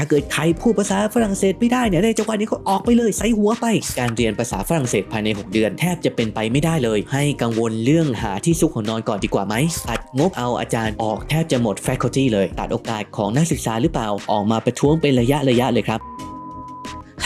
ถ้าเกิดใครพูดภาษาฝรั่งเศสไม่ได้เนี่ยในจังหวะนี้ก็ออกไปเลยใส่หัวไป การเรียนภาษาฝรั่งเศสภายใน 6 เดือน แทบจะเป็นไปไม่ได้เลย ให้กังวลเรื่องหาที่ซุกของนอนก่อนดีกว่าไหมตัดงบเอาอาจารย์ออกแทบจะหมด faculty เลย ตัดโอกาสของนักศึกษาหรือเปล่าออกมาประท้วงเป็นระยะระยะเลยครับ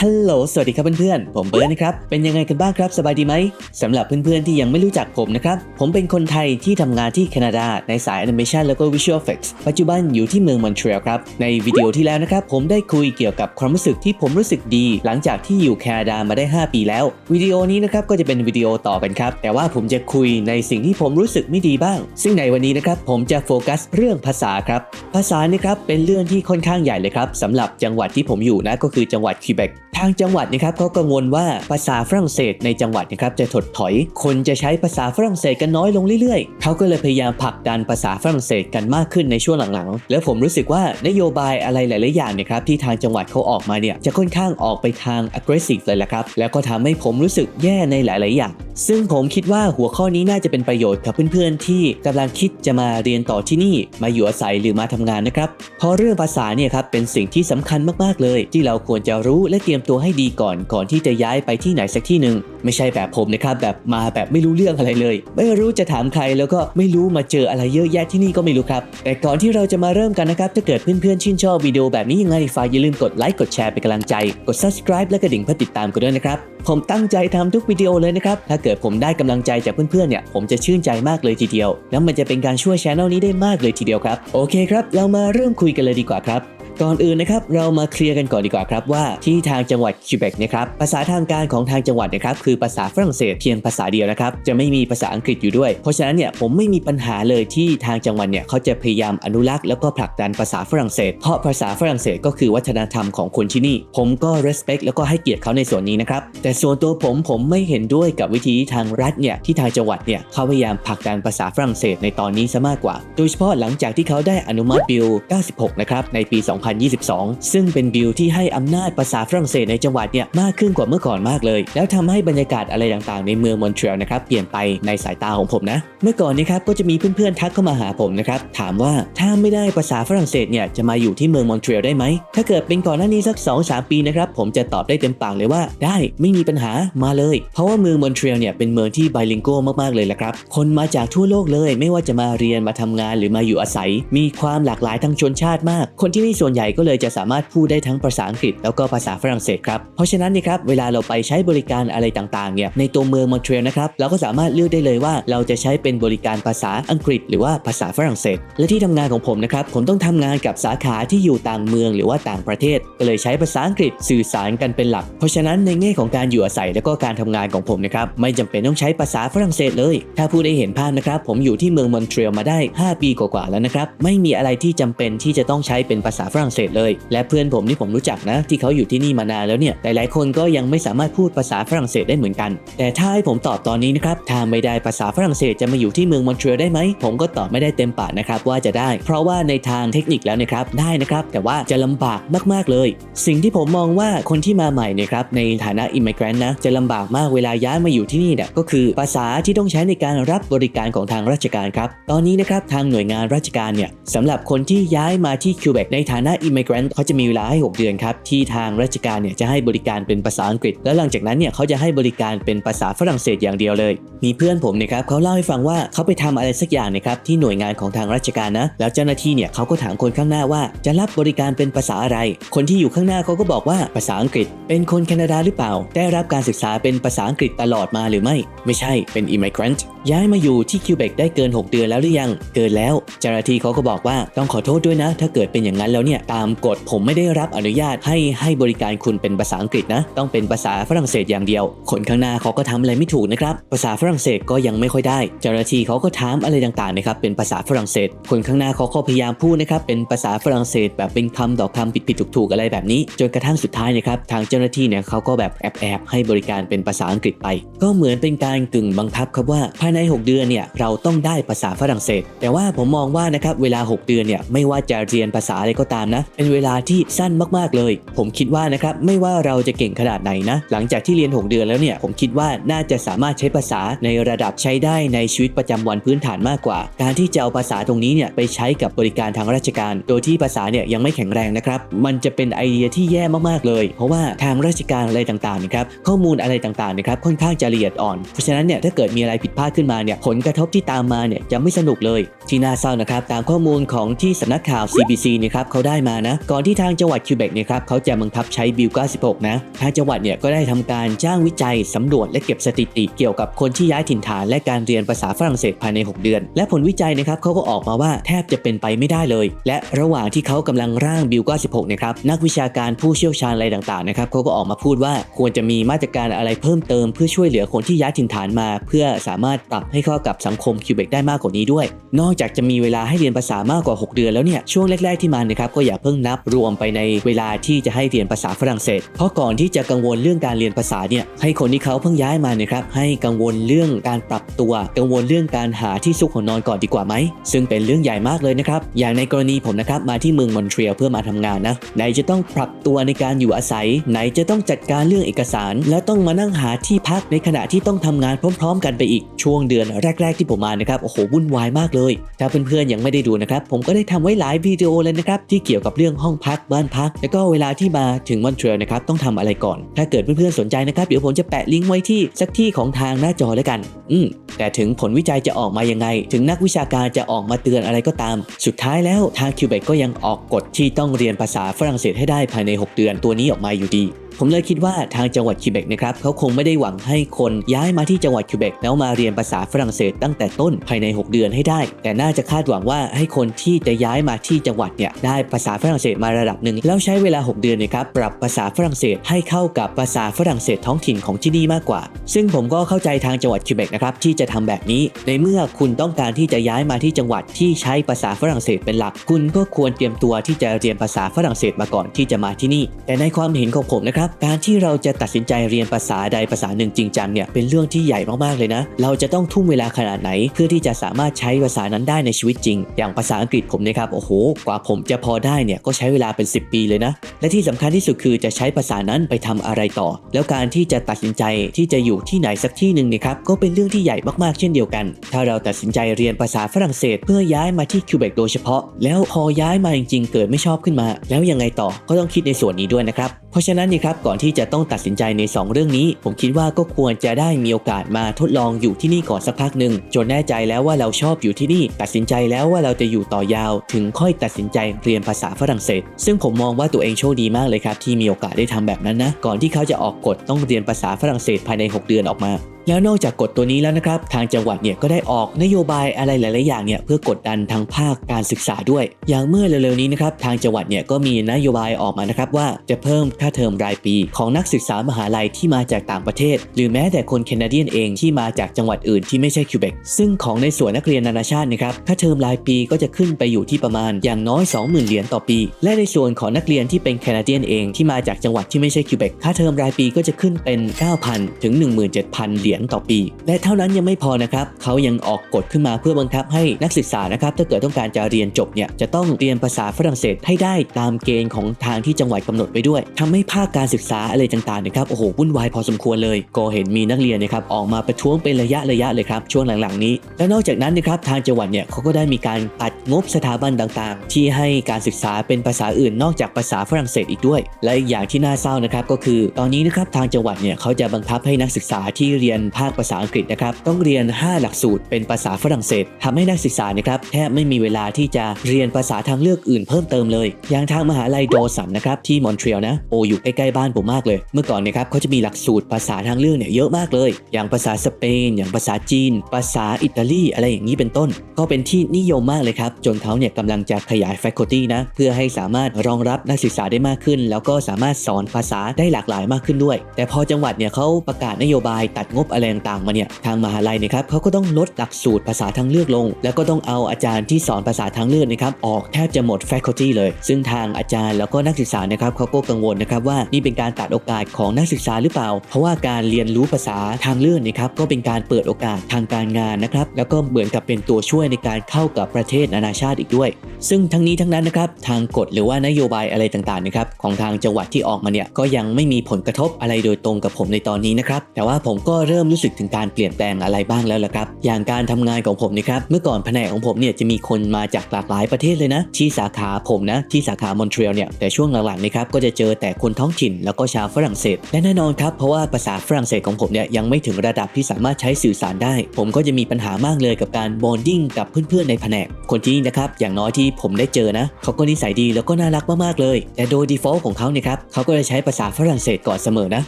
ฮัลโหล สวัสดีครับเพื่อนๆ ผมเบิร์ดนะครับ เป็นยังไงกันบ้างครับ สบายดีไหมสำหรับเพื่อนๆ ที่ยังไม่รู้จักผมนะครับ ผมเป็นคนไทยที่ทำงานที่แคนาดาในสายแอนิเมชันแล้วก็ Visual Effects ปัจจุบันอยู่ที่เมืองมอนทรีออลครับ ในวิดีโอที่แล้วนะครับ ผมได้คุยเกี่ยวกับความรู้สึกที่ผมรู้สึกดี หลังจากที่อยู่แคนาดามาได้ 5 ปีแล้ว วิดีโอนี้นะครับก็จะเป็นวิดีโอต่อกันครับ แต่ว่าผมจะคุยในสิ่งที่ผมรู้สึกไม่ดีบ้าง ซึ่งในวันนี้นะครับผมจะโฟกัสเรื่องภาษาครับ ภาษานี่ครับเป็นเรื่องที่ค่อนข้างใหญ่เลยครับสำหรับจังหวัดที่ผมอยู่นะก็คือจังหวัดคิเบกทางจังหวัดนะครับเขากังวลว่าภาษาฝรั่งเศสในจังหวัดนะครับจะถดถอย คนจะใช้ภาษาฝรั่งเศสกันน้อยลงเรื่อยๆ เขาก็เลยพยายามผลักดันภาษาฝรั่งเศสกันมากขึ้นในช่วงหลังๆ แล้วผมรู้สึกว่านโยบายอะไรหลายๆอย่างเนี่ยครับที่ทางจังหวัดเขาออกมาเนี่ยจะค่อนข้างออกไปทาง aggressive เลยแหละครับ แล้วก็ทำให้ผมรู้สึกแย่ในหลาย ๆ อย่าง ซึ่งผมคิดว่าหัวข้อนี้น่าจะเป็นประโยชน์กับเพื่อนๆ ที่กำลังคิดจะมาเรียนต่อที่นี่ มาอยู่อาศัยหรือมาทำงานนะครับ เพราะเรื่องภาษาเนี่ยครับเป็นสิ่งที่สำคัญมากๆเลย ที่เราควรจะรู้และเตรียมตัวให้ดีก่อนก่อนที่จะย้ายไปที่ไหนสักที่หนึ่งไม่ใช่แบบผมนะครับแบบมาแบบไม่รู้เรื่องอะไรเลย ไม่รู้จะถามใครแล้วก็ไม่รู้มาเจออะไรเยอะแยะที่นี่ก็ไม่รู้ครับ แต่ก่อนที่เราจะมาเริ่มกันนะครับถ้าเกิดเพื่อนๆชื่นชอบวิดีโอแบบนี้ยังไงฝากอย่าลืมกดไลค์กดแชร์เป็นกำลังใจ กด subscribe และกระดิ่งเพื่อติดตามกันด้วยนะครับผมตั้งใจทำทุกวิดีโอเลยนะครับ ถ้าเกิดผมได้กำลังใจจากเพื่อนๆ เนี่ย ผมจะชื่นใจมากเลยทีเดียว แล้วมันจะเป็นการช่วยช anel นี้ได้มากเลยทีเดียวครับ โอเคครับ เรามาเริ่มคุยกันเลยดีกว่าครับ ก่อนอื่นนะครับเรามาเคลียร์กันก่อนดีกว่าครับว่าที่ทางจังหวัดคิวเบกนะครับภาษาทางการของทางจังหวัดนะครับคือภาษาฝรั่งเศสเพียงภาษาเดียวนะครับจะไม่มีภาษาอังกฤษอยู่ด้วย เพราะฉะนั้นเนี่ยผมไม่มีปัญหาเลยที่ทางจังหวัดเนี่ยเขาจะพยายามอนุรักษ์แล้วก็ผลักดันภาษาฝรั่งเศส เพราะภาษาฝรั่งเศสก็คือวัฒนธรรมของคนที่นี่ ผมก็ respect แล้วก็ให้เกียรติเขาในส่วนนี้นะครับแต่ส่วนตัวผมผมไม่เห็นด้วยกับวิธีทางรัฐเนี่ยที่ทางจังหวัดเนี่ยเขาพยายามผลักดันภาษาฝรั่งเศสในตอนนี้ซะมากกว่า โดยเฉพาะหลังจากที่เขาได้อนุมัติบิล 96 นะครับในปี2022 ซึ่งเป็นบิลที่ให้อำนาจภาษาฝรั่งเศสในจังหวัดเนี่ยมากขึ้นกว่าเมื่อก่อนมากเลย แล้วทำให้บรรยากาศอะไรต่างๆ ในเมืองมอนทรีออลนะครับเปลี่ยนไปในสายตาของผมนะ เมื่อก่อนนี้ครับก็จะมีเพื่อนๆทักเข้ามาหาผมนะครับถามว่าถ้าไม่ได้ภาษาฝรั่งเศสเนี่ยจะมาอยู่ที่เมืองมอนทรีออลได้ไหมถ้าเกิดเป็นก่อนหน้านี้สัก 2-3 ปีนะครับผมจะตอบได้เต็มปากเลยว่า ได้ไม่มีปัญหามาเลย เพราะว่าเมืองมอนทรีออลเนี่ยเป็นเมืองที่ไบลิงโกมากๆเลยละครับคนมาจากทั่วโลกเลย ไม่ว่าจะมาเรียนมาทำงานหรือมาอยู่อาศัย มีความหลากหลายทางชนชาติมาก คนที่นี่ส่วนใหญ่ก็เลยจะสามารถพูดได้ทั้งภาษาอังกฤษแล้วก็ภาษาฝรั่งเศสครับ เพราะฉะนั้นนี่ครับเวลาเราไปใช้บริการอะไรต่างๆเนี่ยในตัวเมืองมอนทรีออลนะครับเราก็สามารถเลือกได้เลยว่าเราจะใช้เป็นบริการภาษาอังกฤษ หรือว่าภาษาฝรั่งเศส และที่ทำงานของผมนะครับผมต้องทำงานกับสาขาที่อยู่ต่างเมืองหรือว่าต่างประเทศ ก็เลยใช้ภาษาอังกฤษสื่อสารกันเป็นหลัก เพราะฉะนั้นในแง่ของการอยู่อาศัยแล้วก็การทำงานของผมนะครับไม่จำเป็นต้องใช้ภาษาฝรั่งเศสเลย ถ้าผู้ได้เห็นภาพนะครับผมอยู่ที่เมืองมอนทรีออลมาได้ 5 ปีกว่าๆแล้วนะครับไม่มีอะไรที่จำเป็นที่จะต้องใช้เป็นภาษาฝรั่งเศสเลย และเพื่อนผมที่ผมรู้จักนะ ที่เขาอยู่ที่นี่มานานแล้วเนี่ยหลายๆคนก็ยังไม่สามารถพูดภาษาฝรั่งเศสได้เหมือนกัน แต่ถ้าให้ผมตอบตอนนี้นะครับถ้าไม่ได้ภาษาฝรั่งเศสจะมาอยู่ที่เมืองมอนทรีออลได้ไหมผมก็ตอบไม่ได้เต็มปากนะครับว่าจะได้ เพราะว่าในทางเทคนิคแล้วนะครับได้นะครับแต่ว่าจะลำบากมากๆเลย สิ่งที่ผมมองว่าคนที่มาใหม่เนี่ยครับในฐานะอิม i เกรนนะจะลำบากมากเวลาย้ายมาอยู่ที่นี่เนี่ยก็คือภาษาที่ต้องใช้ในการรับบริการของทางราชการครับตอนนี้นะครับทางหน่วยงานราชการเนี่ยสำหรับคนที่ย้ายมาที่คิวเบกในฐานะอิม i เกรนต์เขาจะมีเวลาให้ 6 เดือนครับที่ทางราชการเนี่ยจะให้บริการเป็นภาษาอังกฤษ แล้วหลังจากนั้นเนี่ยเขาจะให้บริการเป็นภาษาฝรั่งเศสอย่างเดียวเลย มีเพื่อนผมเนี่ยครับเขาเล่าให้ฟังว่าเขาไปทำอะไรสักอย่างนะครับที่หน่วยงานของทางราชการนะแล้วเจ้าหน้าที่เนี่ยเขาก็ถามคนข้างหน้าว่า จะรับบริการเป็นภาษาอะไร คนที่อยู่ข้างหน้าเขาก็บอกว่าภาษาอังกฤษ เป็นคนแคนาดาหรือเปล่า ได้รับการศึกษาเป็นภาษาอังกฤษตลอดมาหรือไม่ ไม่ใช่เป็นอิม i เกรนต์ย้ายมาอยู่ที่คิวเบกได้เกิน 6 เดือนแล้วหรือยัง เกินแล้วเจ้าหน้าที่เขาก็บอกว่าต้องขอโทษด้วยนะ ถ้าเกิดเป็นอย่างนั้นแล้วเนี่ยตามกฎผมไม่ได้รับอนุญาตให้ให้บริการคุณเป็นภาษาอังกฤษนะ ต้องเป็นภาษาฝรั่งเศสอย่างเดียว คนข้างหน้าเขาก็ทำอะไรไม่ถูกนะครับ ภาษาฝรั่งเศสก็ยังไม่ค่อยได้ เจ้าหน้าที่เขาก็ถามอะไรต่างๆนะครับ เป็นภาษาฝรั่งเศส คนข้างหน้าเขาก็พยายามพูดนะครับ เป็นภาษาฝรั่งเศส แบบเป็นคำต่อคำผิดๆถูกๆอะไรแบบนี้ จนกระทั่งสุดท้ายนะครับ ทางเจ้าหน้าที่เนี่ยเขาก็แบบแอบๆให้บริการเป็นภาษาอังกฤษไป ก็เหมือนเป็นการกึ่งบังคับครับว่าภายใน 6 เดือนเนี่ยเราต้องได้ภาษาฝรั่งเศส แต่ว่าผมมองว่านะครับเวลา 6 เดือนเนี่ยไม่ว่าจะเรียนภาษาอะไรก็ตามนะ เป็นเวลาที่สั้นมากๆเลย ผมคิดว่านะครับไม่ว่าเราจะเก่งขนาดไหนนะ หลังจากที่เรียน 6 เดือนแล้วเนี่ย ผมคิดว่าน่าจะสามารถใช้ภาษาในระดับใช้ได้ในชีวิตประจำวันพื้นฐานมากกว่า การที่จะเอาภาษาตรงนี้เนี่ยไปใช้กับบริการทางราชการ โดยที่ภาษาเนี่ยยังไม่แข็งแรงนะครับ มันจะเป็นไอเดียที่แย่มากๆเลย เพราะว่าทางราชการอะไรต่างๆนะครับ ข้อมูลอะไรต่างๆนะครับค่อนข้างจะละเอียดอ่อน เพราะฉะนั้นเนี่ยถ้าเกิดมีอะไรผิดพลาดขึ้นมาเนี่ยผลกระทบที่ตามมาเนี่ยจะไม่สนุกเลย ที่น่าเศร้านะครับตามข้อมูลของที่สำนักข่าว CBC นะครับเขาได้มานะ ก่อนที่ทางจังหวัดคิวเบกเนี่ยครับเขาจะบังคับใช้บิล 96 นะ ทางจังหวัดเนี่ยก็ได้ทำการจ้างวิจัยสำรวจและเก็บสถิติเกี่ยวกับคนที่ย้ายถิ่นฐาน และการเรียนภาษาฝรั่งเศสภายใน 6 เดือน และผลวิจัยนะครับเขาก็ออกมาว่าแทบจะเป็นไปไม่ได้เลย และระหว่างที่เขากำลังร่างบิล 96 นะครับนักวิชาการผู้เชี่ยวชาญอะไรต่างๆนะครับเขาก็ออกมาพูดว่าควรจะมีมาตรการอะไรเพิ่มเติมเพื่อช่วยเหลือคนที่ย้ายถิ่นฐานมา เพื่อสามารถปรับให้เข้ากับสังคมคิวเบกได้มากกว่านี้ด้วย นอกจากจะมีเวลาให้เรียนภาษามากกว่า 6 เดือนแล้วเนี่ยช่วงแรก ๆที่มานะครับก็อย่าเพิ่งนับรวมไปในเวลาที่จะให้เรียนภาษาฝรั่งเศส เพราะก่อนที่จะกังวลเรื่องการเรียนภาษาเนี่ยให้คนที่เขาเพิ่งย้ายมาเนี่ยครับให้กังวลเรื่องการปรับตัว กังวลเรื่องการหาที่ซุกหัวนอนก่อนดีกว่าไหม ซึ่งเป็นเรื่องใหญ่มากเลยนะครับ อย่างในกรณีผมนะครับมาที่เมืองมอนทรีออลเพื่อมาทำงานนะไหนจะต้องปรับตัวในการอยู่อาศัย ไหนจะต้องจัดการเรื่องเอกสาร แล้วต้องมานั่งหาที่พักในขณะที่ต้องทำงานพร้อม ๆ กันไปอีกช่วงเดือนแรก ๆ ที่ผมมานะครับโอ้โหวุ่นวายมากเลย ถ้าเพื่อนๆยังไม่ได้ดูนะครับผมก็ได้ทำไว้หลายวิดีโอเลยนะครับที่เกี่ยวกับเรื่องห้องพักบ้านพัก แล้วก็เวลาที่มาถึงมอนทรีออลนะครับต้องทำอะไรก่อน ถ้าเกิดเพื่อนๆสนใจนะครับเดี๋ยวผมจะแปะลิงก์ไว้ที่สักที่ของทางหน้าจอแล้วกัน อืมแต่ถึงผลวิจัยจะออกมายังไง ถึงนักวิชาการจะออกมาเตือนอะไรก็ตาม สุดท้ายแล้วทางคิวเบกก็ยังออกกฎที่ต้องเรียนภาษาฝรั่งเศสให้ได้ภายใน 6 เดือนตัวนี้ออกมาอยู่ดีผมเลยคิดว่าทางจังหวัดคิวเบกนะครับเขาคงไม่ได้หวังให้คนย้ายมาที่จังหวัดคิวเบกแล้วมาเรียนภาษาฝรั่งเศสตั้งแต่ต้นภายใน 6 เดือนให้ได้ แต่น่าจะคาดหวังว่าให้คนที่จะย้ายมาที่จังหวัดเนี่ยได้ภาษาฝรั่งเศสมาระดับหนึ่งแล้วใช้เวลา 6 เดือนนะครับปรับภาษาฝรั่งเศสให้เข้ากับภาษาฝรั่งเศสท้องถิ่นของที่นี่มากกว่า ซึ่งผมก็เข้าใจทางจังหวัดคิวเบกนะครับที่จะทำแบบนี้ ในเมื่อคุณต้องการที่จะย้ายมาที่จังหวัดที่ใช้ภาษาฝรั่งเศสเป็นหลัก คุณก็ควรเตรียมตัวที่จะเรียนภาษาฝรั่งเศสมาก่อนที่จะมาที่นี่ แต่ในความเห็นของผมนะครับการที่เราจะตัดสินใจเรียนภาษาใดภาษาหนึ่งจริงจังเนี่ยเป็นเรื่องที่ใหญ่มากๆเลยนะ เราจะต้องทุ่มเวลาขนาดไหน เพื่อที่จะสามารถใช้ภาษานั้นได้ในชีวิตจริง อย่างภาษาอังกฤษผมนะครับโอ้โห กว่าผมจะพอได้เนี่ยก็ใช้เวลาเป็น 10 ปีเลยนะ และที่สำคัญที่สุดคือจะใช้ภาษานั้นไปทำอะไรต่อ แล้วการที่จะตัดสินใจที่จะอยู่ที่ไหนสักที่หนึ่งเนะครับก็เป็นเรื่องที่ใหญ่มากๆเช่นเดียวกัน ถ้าเราตัดสินใจเรียนภาษาฝรั่งเศส เพื่อย้ายมาที่คิวเบกโดยเฉพาะ แล้วพอย้ายมาจริงๆ เกิดไม่ชอบขึ้นมา แล้วยังไงต่อก็ต้องคิดในส่วนนี้ด้วยนะครับเพราะฉะนั้นนี่ครับก่อนที่จะต้องตัดสินใจใน 2 เรื่องนี้ ผมคิดว่าก็ควรจะได้มีโอกาสมาทดลองอยู่ที่นี่ก่อนสักพักหนึ่งจนแน่ใจแล้วว่าเราชอบอยู่ที่นี่ ตัดสินใจแล้วว่าเราจะอยู่ต่อยาว ถึงค่อยตัดสินใจเรียนภาษาฝรั่งเศส ซึ่งผมมองว่าตัวเองโชคดีมากเลยครับที่มีโอกาสได้ทำแบบนั้นนะ ก่อนที่เขาจะออกกฎต้องเรียนภาษาฝรั่งเศสภายใน 6 เดือนออกมา แล้วนอกจากกฎตัวนี้แล้วนะครับ ทางจังหวัดเนี่ยก็ได้ออกนโยบายอะไรหลาย ๆ อย่างเนี่ยเพื่อกดดันทางภาคการศึกษาด้วย อย่างเมื่อเร็ว ๆ นี้นะครับทางจังหวัดเนี่ยก็มีนโยบายออกมานะครับว่าจะเพิ่มค่าเทอมรายปี ของนักศึกษามหาลัยที่มาจากต่างประเทศ หรือแม้แต่คนแคนาเดียนเองที่มาจากจังหวัดอื่นที่ไม่ใช่คิวเบกซึ่งของในส่วนนักเรียนนานาชาตินะครับค่าเทอมรายปีก็จะขึ้นไปอยู่ที่ประมาณอย่างน้อย 20,000 เหรียญต่อปี และในส่วนของนักเรียนที่เป็นแคนาเดียนเองที่มาจากจังหวัดที่ไม่ใช่คิวเบกค่าเทอมรายปีก็จะขึ้นเป็น 9,000 ถึง 17,000 เหรียญต่อปี และเท่านั้นยังไม่พอนะครับเขายังออกกฎขึ้นมาเพื่อบังคับให้นักศึกษานะครับถ้าเกิดต้องการจะเรียนจบเนี่ยจะต้องเรียนภาษาฝรั่งเศสให้ได้ตามเกณฑ์ของทางที่จังหวัดกำหนดไปด้วยทำให้ภาคการศึกษาอะไรต่างๆนะครับโอ้โหวุ่นวายพอสมควรเลย ก็เห็นมีนักเรียนนะครับออกมาประท้วงเป็นระยะระยะเลยครับช่วงหลังๆนี้ และนอกจากนั้นนะครับทางจังหวัดเนี่ยเขาก็ได้มีการตัดงบสถาบันต่างๆ ที่ให้การศึกษาเป็นภาษาอื่นนอกจากภาษาฝรั่งเศสอีกด้วย และอีกอย่างที่น่าเศร้านะครับก็คือ ตอนนี้นะครับทางจังหวัดเนี่ยเขาจะบังคับให้นักศึกษาที่เรียนภาคภาษาอังกฤษนะครับต้องเรียน 5 หลักสูตรเป็นภาษาฝรั่งเศสทำให้นักศึกษานะครับแทบไม่มีเวลาที่จะเรียนภาษาทางเลือกอื่นเพิ่มเติมเลย อย่างทางมหาลัยโดสันนะครับที่มอนทรีออลนะโออยู่ใกล้ๆบ้านผมมากเลย เมื่อก่อนเนะครับเขาจะมีหลักสูตรภาษาทางเลือกเนี่ยเยอะมากเลย อย่างภาษาสเปน อย่างภาษาจีน ภาษาอิตาลีอะไรอย่างนี้เป็นต้น ก็เป็นที่นิยมมากเลยครับจนเขาเนี่ยกำลังจะขยาย faculty นะเพื่อให้สามารถรองรับนักศึกษาได้มากขึ้น แล้วก็สามารถสอนภาษาได้หลากหลายมากขึ้นด้วย แต่พอจังหวัดเนี่ยเขาประกาศนโยบายตัดงบอะไรต่างๆมาเนี่ยทางมหาลัยเนะครับเขาก็ต้องลดหลักสูตรภาษาทางเลือกลง แล้วก็ต้องเอาอาจารย์ที่สอนภาษาทางเลือกนะครับออกแทบจะหมด faculty เลย ซึ่งทางอาจารย์แล้วก็นักศึกษานะครับเขาก็กังวลนะครับว่านี่เป็นการตัดโอกาสของนักศึกษาหรือเปล่า เพราะว่าการเรียนรู้ภาษาทางเลือกนะครับก็เป็นการเปิดโอกาสทางการงานนะครับแล้วก็เหมือนกับเป็นตัวช่วยในการเข้ากับประเทศนานาชาติอีกด้วย ซึ่งทั้งนี้ทั้งนั้นนะครับทางกฎหรือว่านโยบายอะไรต่างๆนะครับของทางจังหวัดที่ออกมาเนี่ยก็ยังไม่มีผลกระทบอะไรโดยตรงกับผมในตอนนี้นะครับแต่ว่าผมก็เริ่มรู้สึกถึงการเปลี่ยนแปลงอะไรบ้างแล้วล่ะครับ อย่างการทำงานของผมนะครับ เมื่อก่อนแผนกของผมเนี่ยจะมีคนมาจากหลากหลายประเทศเลยนะ ที่สาขาผมนะ ที่สาขามอนทรีออลเนี่ย แต่ช่วงหลังๆนะครับก็จะเจอแต่คนท้องถิ่นแล้วก็ชาวฝรั่งเศส และแน่นอนครับ เพราะว่าภาษาฝรั่งเศสของผมเนี่ยยังไม่ถึงระดับที่สามารถใช้สื่อสารได้ ผมก็จะมีปัญหามากเลยกับการบอนดิ้งกับเพื่อนๆในแผนก คนที่นี่นะครับอย่างน้อยที่ผมได้เจอนะเขาก็นิสัยดีแล้วก็น่ารักมากๆเลย แต่โดย default ของเขาเนี่ยครับเขาก็จะใช้ภาษาฝรั่งเศสก่อนเสมอนะ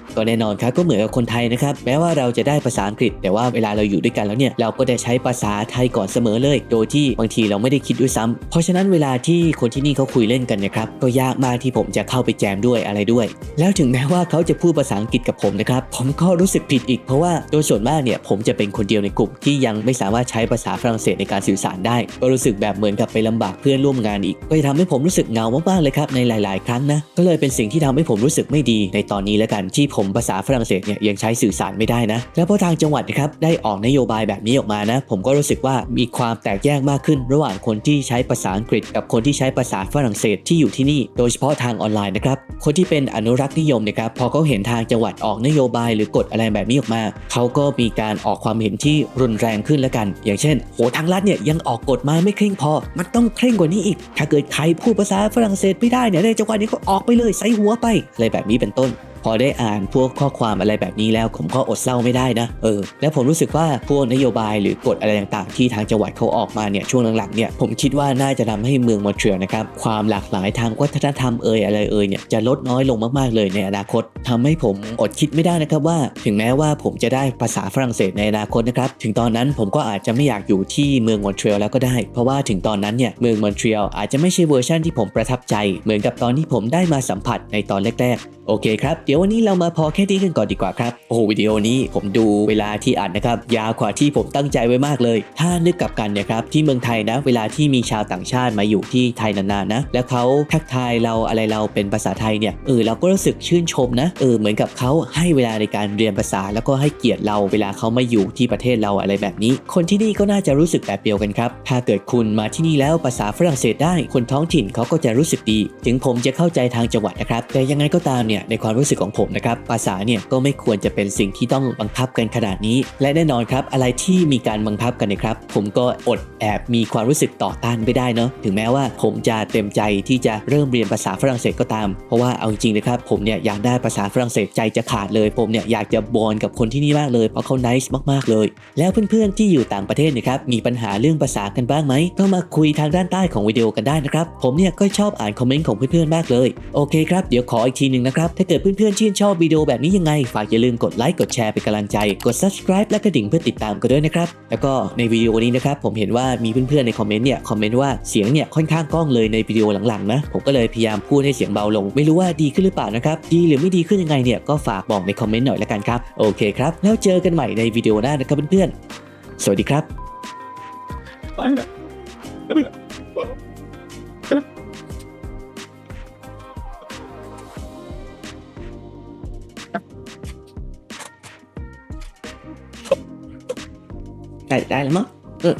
ก็แน่นอนครับก็เหมือนกับคนไทยนะครับแม้ว่าเราจะได้ภาษาอังกฤษ แต่ว่าเวลาเราอยู่ด้วยกันแล้วเนี่ยเราก็ได้ใช้ภาษาไทยก่อนเสมอเลย โดยที่บางทีเราไม่ได้คิดด้วยซ้ำเพราะฉะนั้นเวลาที่คนที่นี่เขาคุยเล่นกันนะครับก็ยากมากที่ผมจะเข้าไปแจมด้วยอะไรด้วย แล้วถึงแม้ว่าเขาจะพูดภาษาอังกฤษกับผมนะครับผมก็รู้สึกผิดอีกเพราะว่าโดยส่วนมากเนี่ยผมจะเป็นคนเดียวในกลุ่มที่ยังไม่สามารถใช้ภาษาฝรั่งเศสในการสื่อสารได้ ก็รู้สึกแบบเหมือนกับไปลำบากเพื่อนร่วมงานอีก ก็จะทำให้ผมรู้สึกเงามากๆเลยครับในหลาย ๆ ครั้งนะก็เลยเป็นสิ่งที่ทำให้ผมรู้สึกไม่ดีในตอนนี้แล้วกันที่ผมภาษาฝรั่งเศสเนี่ยยังใช้สื่อสารไม่ได้นะแล้วพอทางจังหวัดนะครับได้ออกนโยบายแบบนี้ออกมานะผมก็รู้สึกว่ามีความแตกแยกมากขึ้น ระหว่างคนที่ใช้ภาษาอังกฤษ กับคนที่ใช้ภาษาฝรั่งเศสที่อยู่ที่นี่ โดยเฉพาะทางออนไลน์นะครับคนที่เป็นอนุรักษ์นิยมนะครับพอเขาเห็นทางจังหวัดออกนโยบายหรือกฎอะไรแบบนี้ออกมา เขาก็มีการออกความเห็นที่รุนแรงขึ้นแล้วกัน อย่างเช่นโหทางรัฐเนี่ยยังออกกฎมาไม่เคร่งพอ มันต้องเคร่งกว่านี้อีก ถ้าเกิดใครพูดภาษาฝรั่งเศสไม่ได้เนี่ยในจังหวัดนี้ก็ออกไปเลยใส่หัวไปอะไรแบบนี้เป็นต้น พอได้อ่านพวกข้อความอะไรแบบนี้แล้วผมก็อดเศร้าไม่ได้นะเออแล้วผมรู้สึกว่าพวกนโยบายหรือกฎอะไรต่างๆ ที่ทางจังหวัดเขาออกมาเนี่ยช่วงหลังๆเนี่ยผมคิดว่าน่าจะทำให้เมืองมอนทรีออลนะครับความหลากหลายทางวัฒนธรรมเอ่ยอะไรเอ่ยเนี่ยจะลดน้อยลงมากๆเลยในอนาคตทำให้ผมอดคิดไม่ได้นะครับว่า ถึงแม้ว่าผมจะได้ภาษาฝรั่งเศสในอนาคตนะครับถึงตอนนั้นผมก็อาจจะไม่อยากอยู่ที่เมืองมอนทรีออลแล้วก็ได้ เพราะว่าถึงตอนนั้นเนี่ยเมืองมอนทรีออลอาจจะไม่ใช่เวอร์ชันที่ผมประทับใจ เหมือนกับตอนที่ผมได้มาสัมผัสในตอนแรกๆโอเคครับเดี๋ยววันนี้เรามาพอแค่นี้กันก่อนดีกว่าครับ โอ้โหวิดีโอนี้ผมดูเวลาที่อัดนะครับยาวกว่าที่ผมตั้งใจไว้มากเลย ถ้านึกกลับกันเนะครับที่เมืองไทยนะ เวลาที่มีชาวต่างชาติมาอยู่ที่ไทยนานๆนะ แล้วเขาทักทายเราอะไรเราเป็นภาษาไทยเนี่ยเออเราก็รู้สึกชื่นชมนะเออเหมือนกับเขาให้เวลาในการเรียนภาษา แล้วก็ให้เกียรติเราเวลาเขามาอยู่ที่ประเทศเราอะไรแบบนี้ คนที่นี่ก็น่าจะรู้สึกแบบเดียวกันครับถ้าเกิดคุณมาที่นี่แล้วภาษาฝรั่งเศสได้คนท้องถิ่นเขาก็จะรู้สึกดี ถึงผมจะเข้าใจทางจังหวัดนะครับแต่ยังไงก็ตามเนี่ยในความรู้สึกของผมนะครับภาษาเนี่ยก็ไม่ควรจะเป็นสิ่งที่ต้องบังคับกันขนาดนี้ และแน่นอนครับอะไรที่มีการบังคับกันนะครับ ผมก็อดแอบมีความรู้สึกต่อต้านไม่ได้เนาะถึงแม้ว่าผมจะเต็มใจที่จะเริ่มเรียนภาษาฝรั่งเศสก็ตาม เพราะว่าเอาจริงๆนะครับผมเนี่ยอยากได้ภาษาฝรั่งเศสใจจะขาดเลย ผมเนี่ยอยากจะบอนกับคนที่นี่มากเลยเพราะเขา nice มากๆเลย แล้วเพื่อนๆที่อยู่ต่างประเทศนะครับมีปัญหาเรื่องภาษากันบ้างไหมก็มาคุยทางด้านใต้ของวิดีโอกันได้นะครับผมเนี่ยก็ชอบอ่านคอมเมนต์ของเพื่อนๆมากเลยโอเคครับเดี๋ยวขออีกทีหนึ่งนะครับถ้าเกิดเพื่อนๆ ชื่นชอบวิดีโอแบบนี้ยังไง ฝากอย่าลืมกดไลค์ กดแชร์เป็นกำลังใจ กด subscribe และกระดิ่งเพื่อติดตามกันด้วยนะครับ แล้วก็ในวิดีโอนี้นะครับ ผมเห็นว่ามีเพื่อนๆ ในคอมเมนต์เนี่ย คอมเมนต์ว่าเสียงเนี่ยค่อนข้างก้องเลยในวิดีโอหลังๆนะ ผมก็เลยพยายามพูดให้เสียงเบาลง ไม่รู้ว่าดีขึ้นหรือเปล่านะครับ ดีหรือไม่ดีขึ้นยังไงเนี่ย ก็ฝากบอกในคอมเมนต์หน่อยละกันครับ โอเคครับ แล้วเจอกันใหม่ในวิดีโอหน้านะครับเพื่อนๆ สวัสดีครับได้ได้ แล้วมั้งเออ